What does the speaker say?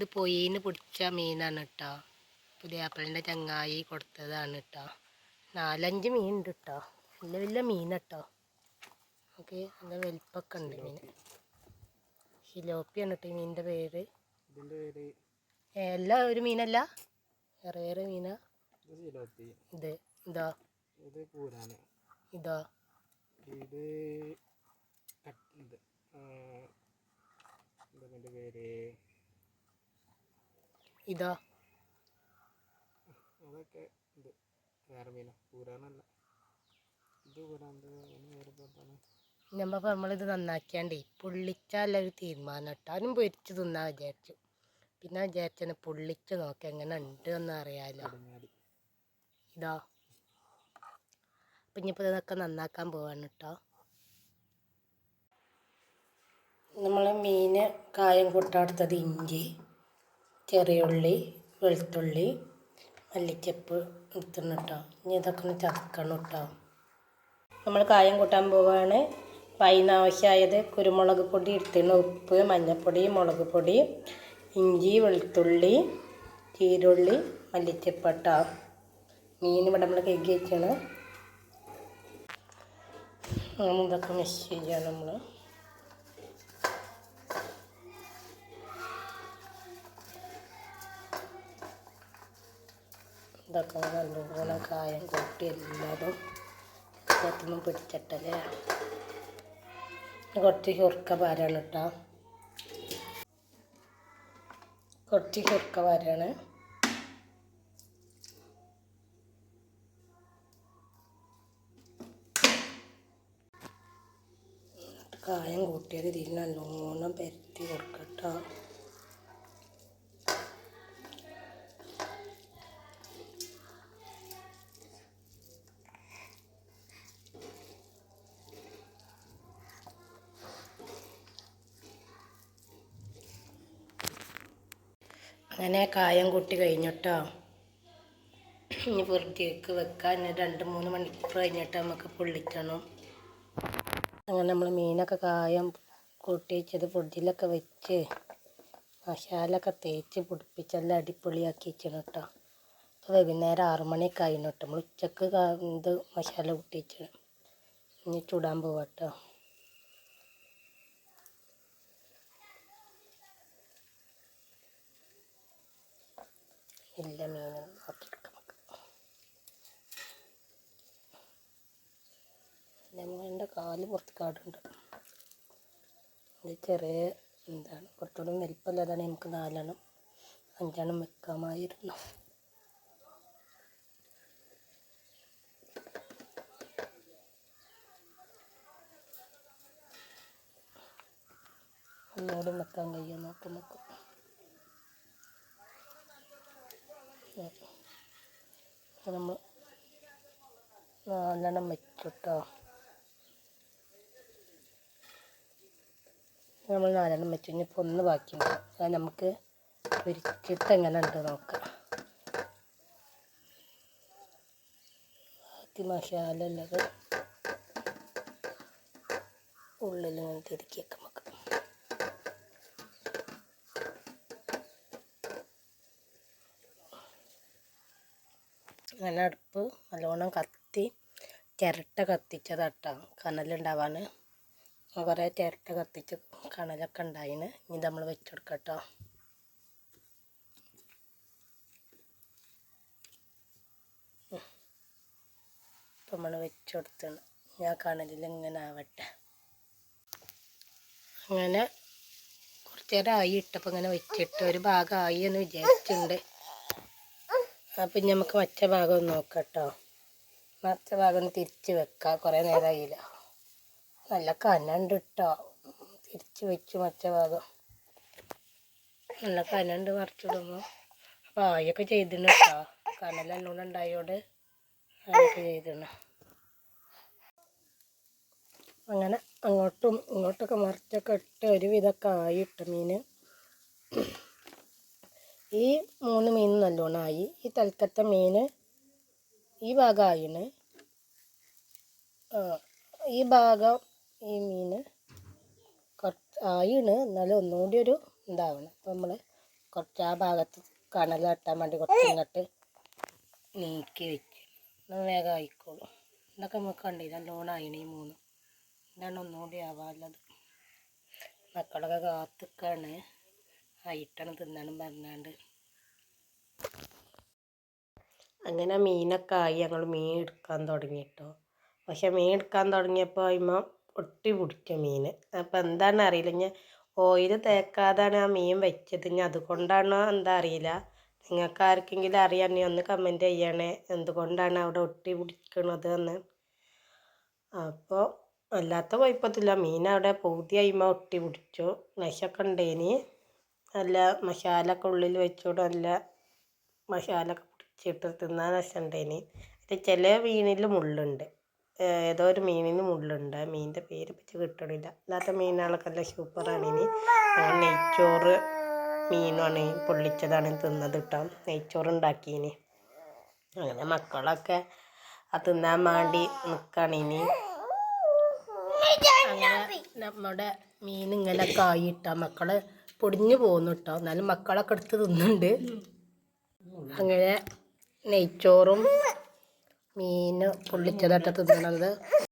ഇത് പൊയ്യിന്ന് പിടിച്ച മീനാണ് കേട്ടോ പുതിയാപ്പിളിന്റെ ചങ്ങായി കൊടുത്തതാണ് കേട്ടോ നാലഞ്ച് മീൻ ഉണ്ട് കേട്ടോ വലിയ വലിയ മീൻ കേട്ടോ ഓക്കെ നല്ല വലിപ്പൊക്കെ ഉണ്ട് മീൻ ഷിലോപ്പിയാണ് കേട്ടോ ഈ മീനിന്റെ പേര്. എല്ലാം ഒരു മീനല്ല? വേറെ വേറെ മീനാ? ഇത് ഇതോ ഇത്? ഇതാ ഇത്? എന്താ പേര്? ഇതാ. അതൊക്കെ ഇത്. വേറെ മീനാ. കൂരാനല്ല ഇത് കൂരാൻ ഇത് അതിന് വേറെ ഇപ്പൊ എന്താണ്? നമ്മൾ നമ്മളിത് നന്നാക്കിയാണ്ടേ പൊള്ളിച്ചാല ഒരു തീരുമാനം കേട്ടോ അതിനും പൊരിച്ച് തിന്നാ വിചാരിച്ചു. പിന്നെ വിചാരിച്ചാണ് പൊള്ളിച്ച് നോക്കി എങ്ങനെ ഉണ്ട് എന്ന് അറിയാലോ ഇതാ. അപ്പം ഇനിയിപ്പോൾ ഇതൊക്കെ നന്നാക്കാൻ പോവാണ് കേട്ടോ നമ്മൾ മീൻ കായം കൂട്ടാടുത്തത് ഇഞ്ചി. ചെറിയുള്ളി വെളുത്തുള്ളി മല്ലിച്ചപ്പ് എടുത്തിട്ടുണ്ട് കേട്ടോ ഇനി ഇതൊക്കെ ഒന്ന് ചതക്കണം കേട്ടോ. നമ്മൾ കായം കൂട്ടാൻ പോവുകയാണ് അപ്പം അതിനാവശ്യമായത് കുരുമുളക് പൊടി എടുത്തിരുന്ന ഉപ്പ് മഞ്ഞൾപ്പൊടി മുളക് പൊടി ഇഞ്ചി വെളുത്തുള്ളി ചീരുള്ളി മല്ലിച്ചപ്പട്ട മീൻ ഇവിടെ നമ്മൾ കഴുകി വെച്ചാണ്. ഇതൊക്കെ മിക്സ് ചെയ്യുകയാണ് നമ്മൾ. ഇതൊക്കെ നല്ലപോലെ കായം കൂട്ടി എല്ലാതും ഇതിനകത്തൊന്നും പിടിച്ചിട്ടല്ലേ? കുറച്ച് ചുരുക്ക പാരാണ് കേട്ടോ. കുറച്ച് ചുരുക്ക പാരാണ്. കായം കൂട്ടിയത് ഇതിൽ നല്ലോണം പരത്തി കൊടുക്കട്ടോ അങ്ങനെ കായം കൂട്ടി കഴിഞ്ഞിട്ടോ. ഇനി വെറുതെയൊക്കെ വെക്കാൻ രണ്ട് മൂന്ന് മണിക്കൂർ കഴിഞ്ഞിട്ട് നമുക്ക് പൊള്ളിക്കണം. അങ്ങനെ നമ്മൾ മീനൊക്കെ കായം കൂട്ടി വെച്ചത് ഫ്രിഡ്ജിലൊക്കെ വെച്ച് മസാലൊക്കെ തേച്ച് പിടിപ്പിച്ചെല്ലാം അടിപൊളിയാക്കി വെച്ചാണ് കേട്ടോ ഇപ്പോൾ വൈകുന്നേരം ആറു ആയിരുന്നു കേട്ടോ നമ്മൾ ഉച്ചയ്ക്ക് ഇത് മസാല കൂട്ടി വെച്ചാണ് ഇനി ചൂടാൻ പോവാട്ടോ ഇല്ല മീനും നമുക്ക് ലെമണിന്റെ കാൽ പുറത്ത് കാടുണ്ട്. ഇത് ചെറിയ എന്താണ് കുറച്ചുകൂടി വലിപ്പമില്ലാതാണ് നമുക്ക് നാലെണ്ണം അഞ്ചെണ്ണം വെക്കാമായിരുന്നു. ഒന്നുകൂടി വെക്കാൻ കഴിയാൻ നോക്കാം നമുക്ക്? നമ്മൾ നാലെണ്ണം വെച്ചിട്ടോ. നമ്മൾ നാലെണ്ണം വെച്ചു. ഇനിയിപ്പോൾ ഒന്ന് ബാക്കിയുണ്ട്. അത് നമുക്ക് പൊരിച്ചിട്ട് എങ്ങനെ ഉണ്ട് നോക്കാം. ബാക്കി മസാല ഉള്ളിൽ തിരിക്കിയൊക്കെ നമുക്ക് അങ്ങനെ അടുപ്പ് നല്ലോണം കത്തി ചിരട്ട കത്തിച്ചതാട്ടോ കനലുണ്ടാവാൻ. കുറേ ചിരട്ട കത്തിച്ച് കനലൊക്കെ ഉണ്ടായിന്. ഇനി നമ്മൾ വെച്ചെടുക്കട്ടോ ഇപ്പം നമ്മൾ വെച്ചെടുത്താണ് ഞാൻ കനലിൽ ഇങ്ങനെ ആവട്ടെ. അങ്ങനെ കുറച്ച് ഇട്ടപ്പോൾ ഇങ്ങനെ വെച്ചിട്ട് ഒരു ഭാഗം ആയി എന്ന് വിചാരിച്ചിട്ടുണ്ട്. അപ്പം നമുക്ക് മറ്റേ ഭാഗം ഒന്ന് നോക്കാം കേട്ടോ മറ്റേ ഭാഗം ഒന്ന് തിരിച്ച് വെക്കാം. കുറേ നേരമായില്ല നല്ല കനണ്ട് കേട്ടോ തിരിച്ച് വെച്ചു മറ്റേ ഭാഗം. നല്ല കനുണ്ട് മറിച്ചിടുമ്പോൾ അപ്പോൾ ആയൊക്കെ ചെയ്തിന് കേട്ടോ കനലെല്ലാം ഉണ്ടായോണ്ട് ആയൊക്കെ ചെയ്തിന് അങ്ങനെ അങ്ങോട്ടും ഇങ്ങോട്ടൊക്കെ മറിച്ചൊക്കെ ഇട്ട് ഒരുവിധമൊക്കെ ആയിട്ട് മീൻ. ഈ മൂന്ന് മീൻ നല്ലോണം ആയി ഈ തലക്കത്തെ മീൻ ഈ ഭാഗം ആയിന് ആ ഈ ഭാഗം ഈ മീൻ ആയിണ്. എന്നാലും ഒന്നുകൂടി ഒരു ഇതാവണം. അപ്പം നമ്മൾ കുറച്ച് ആ ഭാഗത്ത് കണൽ തട്ടാൻ വേണ്ടി കുറച്ച് ഇങ്ങോട്ട് നീക്കി വെച്ച്. എന്നാൽ വേഗം ആയിക്കോളും. ഇതൊക്കെ നമുക്ക് കണ്ടില്ല? ലോണായിന് ഈ മൂന്ന്. ഇതാണ് ഒന്നുകൂടി ആവാനുള്ളത്. മക്കളൊക്കെ കാത്തിക്കാണ്. ആയിട്ടാണ് തിന്നാനും പറഞ്ഞാണ്ട്. അങ്ങനെ മീനൊക്കെ ആയി. ഞങ്ങൾ മീൻ എടുക്കാൻ തുടങ്ങി കേട്ടോ പക്ഷെ മീൻ എടുക്കാൻ തുടങ്ങിയപ്പോൾ അതിമ ഒട്ടി പിടിക്കും മീൻ. അപ്പോൾ എന്താണെന്ന് അറിയില്ല. ഞാൻ ഓയിൽ തേക്കാതാണ് ആ മീൻ വെച്ചത്. ഞാൻ അതുകൊണ്ടാണോ എന്താ അറിയില്ല. നിങ്ങൾക്ക് ആർക്കെങ്കിലും അറിയാൻ ഒന്ന് കമന്റ് ചെയ്യണേ. എന്തുകൊണ്ടാണ് അവിടെ ഒട്ടി പിടിക്കണത് എന്ന്. അപ്പോൾ അല്ലാത്ത കുഴപ്പത്തില്ല മീൻ അവിടെ പൂതി അയിമ ഒട്ടി പിടിച്ചു. നശക്കണ്ടേനി നല്ല മസാല ഒക്കെ ഉള്ളിൽ വെച്ചോണ്ട് നല്ല മസാല ഒക്കെ പിടിച്ചിട്ട് തിന്നാൻ രസമുണ്ടേനി. അതിൽ ചില മീനിൽ മുള്ളുണ്ട്. ഏതോ ഒരു മീനിന് മുള്ളുണ്ട്. ആ മീനിന്റെ പേര് വെച്ച് കിട്ടണില്ല. അല്ലാത്ത മീനുകളൊക്കെ നല്ല സൂപ്പറാണ് ഇനി ഞങ്ങൾ നെയ്ച്ചോറ് മീനുമാണ് പൊള്ളിച്ചതാണ് തിന്നത് കേട്ടോ നെയ്ച്ചോറ് ഉണ്ടാക്കിയിനി അങ്ങനെ മക്കളൊക്കെ അത് തിന്നാൻ വേണ്ടി നിൽക്കുകയാണ് ഇനി നമ്മുടെ മീൻ ഇങ്ങനെ കായിട്ട മക്കൾ പൊടിഞ്ഞു പോകുന്നു കേട്ടോ എന്നാലും മക്കളൊക്കെ എടുത്ത് തിന്നുണ്ട് അങ്ങനെ നെയ്ച്ചോറും മീൻ പൊള്ളിച്ചതായിട്ട് തിന്നണത്.